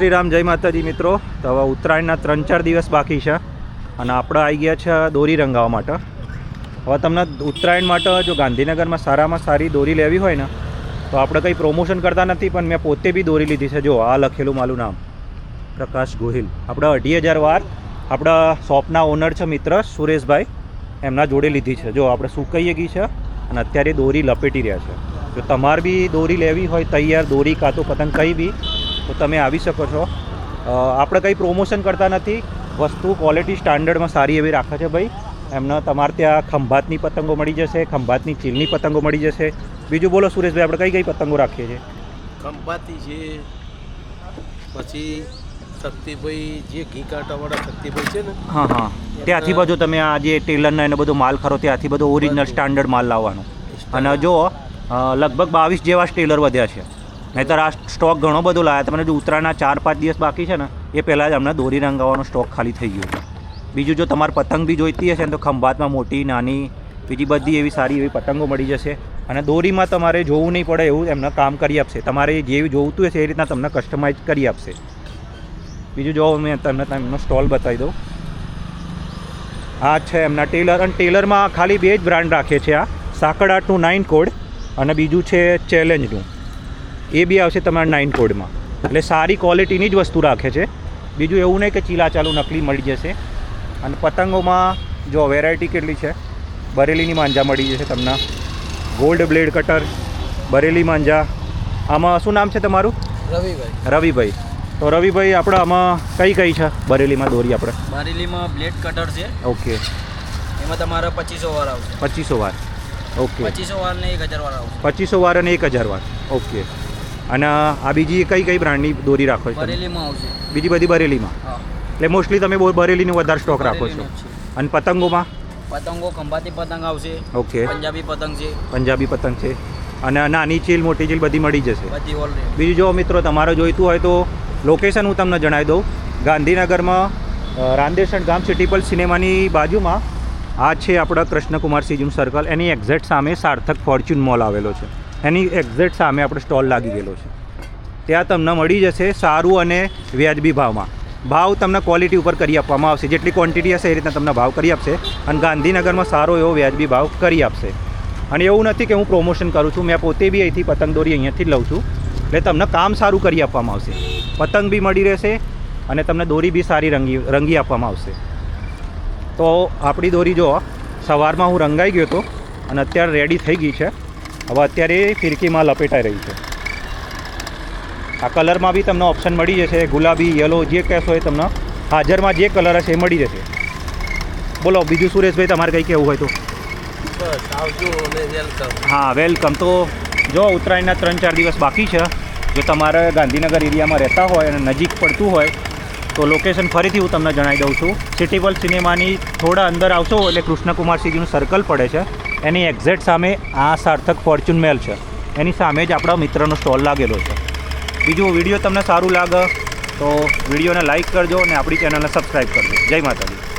શ્રી રામ જય માતાજી મિત્રો. તો હવે ઉત્તરાયણના ત્રણ ચાર દિવસ બાકી છે અને આપણે આવી ગયા છે દોરી રંગાવવા માટે. હવે તમને ઉત્તરાયણ માટે જો ગાંધીનગરમાં સારામાં સારી દોરી લેવી હોય ને, તો આપણે કંઈ પ્રમોશન કરતા નથી, પણ મેં પોતે બી દોરી લીધી છે. જો, આ લખેલું મારું નામ. પ્રકાશ ગોહિલ. આપણે અઢી હજાર વાર આપણા શોપના ઓનર છે મિત્ર સુરેશભાઈ. એમના જોડે લીધી છે. જો, આપણે સુકાઈએ ગઈ છે? અને અત્યારે દોરી લપેટી રહ્યા છે. જો, તમારે બી દોરી લેવી હોય, તૈયાર દોરી કાં તો પતંગ કંઈ બી તો તમે આવી શકો છો. આપણે કંઈ પ્રોમોશન કરતા નથી. વસ્તુ ક્વોલિટી સ્ટાન્ડર્ડમાં સારી એવી રાખે છે ભાઈ. એમને તમારે ત્યાં ખંભાતની પતંગો મળી જશે ખંભાતની ચીલની પતંગો મળી જશે. બીજું બોલો સુરેશભાઈ આપણે કઈ કઈ પતંગો રાખીએ છીએ? ખંભાતી છે પછી શક્તિભાઈ જે ઘી કાંટાવાળા શક્તિભાઈ છે ને હા હા. ત્યાંથી બધું તમે આ જે ટેલરના એનો બધો માલ ખરો ત્યાંથી બધો ઓરિજિનલ સ્ટાન્ડર્ડ માલ લાવવાનો. અને જો લગભગ બાવીસ જેવા ટેલર વધ્યા છે. નહીંતર આ સ્ટોક ઘણો બધો લાવ્યા તમને જો ઉત્તરાયણના ચાર, પાંચ દિવસ બાકી છે ને, એ પહેલાં જ અમને દોરી રંગાવવાનો સ્ટોક ખાલી થઈ ગયો બીજું જો તમારે પતંગ બી જોઈતી હશે ને, તો ખંભાતમાં મોટી, નાની, બીજી બધી એવી સારી એવી પતંગો મળી જશે. અને દોરીમાં તમારે જોવું નહીં પડે એવું એમને કામ કરી આપશે. તમારે જેવી જોવતું હશે એ રીતના તમને કસ્ટમાઇઝ કરી આપશે. બીજું જો મેં તમને એમનો સ્ટોલ બતાવી દઉં. આ છે એમના ટેલર. અને ટેલરમાં ખાલી બે જ બ્રાન્ડ રાખે છે આ. સાકડ ટુ નાઇન કોડ અને બીજું છે ચેલેન્જનું. એ બી આવશે તમારા નાઇન કોડમાં એટલે સારી ક્વોલિટીની જ વસ્તુ રાખે છે. બીજું એવું નહીં કે ચીલા ચાલુ નકલી મળી જશે. અને પતંગોમાં જો વેરાયટી કેટલી છે? બરેલીની માંજા મળી જશે તમને. ગોલ્ડ બ્લેડ કટર બરેલી માંજા. આમાં શું નામ છે તમારું? રવિભાઈ. રવિભાઈ. તો રવિભાઈ આપણે આમાં કઈ કઈ છે? બરેલીમાં દોરી આપણે. બરેલીમાં બ્લેડ કટર છે. ઓકે. એમાં તમારે પચીસો વાર આવશે. પચીસો વાર. ઓકે. પચીસો વાર ને એક હજાર વાર આવશે. પચીસો વાર અને એક હજાર વાર. ઓકે. અને આ બીજી કઈ કઈ બ્રાન્ડની દોરી રાખો છો બરેલીમાં આવશે. બીજી બધી બરેલીમાં? એટલે મોસ્ટલી તમે બહુ બરેલીનો વધારે સ્ટોક રાખો છો. અને પતંગોમાં? પતંગો ખંભાતી પતંગ આવશે. ઓકે. પંજાબી પતંગ છે. પંજાબી પતંગ છે. અને નાની ચીલ મોટી ચીલ બધી મળી જશે. બધી ઓલરેડી બીજું જો મિત્રો તમારે જોઈતું હોય તો લોકેશન હું તમને જણાવી દઉં. ગાંધીનગરમાં રાંદેસણ ગામ સિટીપલ સિનેમાની બાજુમાં આ છે આપણા કૃષ્ણકુમાર સિંહનું સર્કલ. એની એક્ઝેક્ટ સામે સાર્થક ફોર્ચ્યુન મોલ આવેલો છે. એની એક્ઝેક્ટ સામે આપણો સ્ટોલ લાગી ગયેલો છે. ત્યાં તમને મળી જશે સારું અને વ્યાજબી ભાવમાં. ભાવ તમને ક્વોલિટી ઉપર કરી આપવામાં આવશે. જેટલી ક્વોન્ટિટી હશે એ રીતના તમને ભાવ કરી આપશે અને ગાંધીનગરમાં સારો એવો વ્યાજબી ભાવ કરી આપશે. અને એવું નથી કે હું પ્રમોશન કરું છું, મેં પોતે બી અહીંથી પતંગ દોરી અહીંયાથી જ લઉં છું. એટલે તમને કામ સારું કરી આપવામાં આવશે. પતંગ બી મળી રહેશે અને તમને દોરી બી સારી રંગી રંગી આપવામાં આવશે. તો આપણી દોરી જો, સવારમાં હું રંગાઈ ગયો હતો અને અત્યારે રેડી થઈ ગઈ છે. હવે અત્યારે ફિરકીમાં લપેટાઈ રહી છે. આ કલરમાં બી તમને ઓપ્શન મળી જશે. ગુલાબી યલો જે કહેશો એ તમને હાજરમાં જે કલર હશે એ મળી જશે. બોલો બીજું સુરેશભાઈ તમારે કંઈ કહેવું હોય તો? બસ આવજો વેલકમ હા વેલકમ તો જો ઉત્તરાયણના ત્રણ ચાર દિવસ બાકી છે. જો તમારે ગાંધીનગર એરિયામાં રહેતા હોય અને નજીક પડતું હોય તો લોકેશન ફરીથી હું તમને જણાવી દઉં છું. સિટી વર્લ્ડ સિનેમાની થોડા અંદર આવશો એટલે કૃષ્ણકુમાર સિંહનું સર્કલ પડે છે. એની એક્ઝેક્ટ સામે આ સાર્થક ફોર્ચ્યુન મેલ છે. એની સામે જ આપણા મિત્રનો સ્ટોલ લાગેલો છે. બીજું વીડિયો તમને સારું લાગે તો વિડીયોને લાઇક કરજો અને આપણી ચેનલને સબસ્ક્રાઈબ કરજો. જય માતાજી.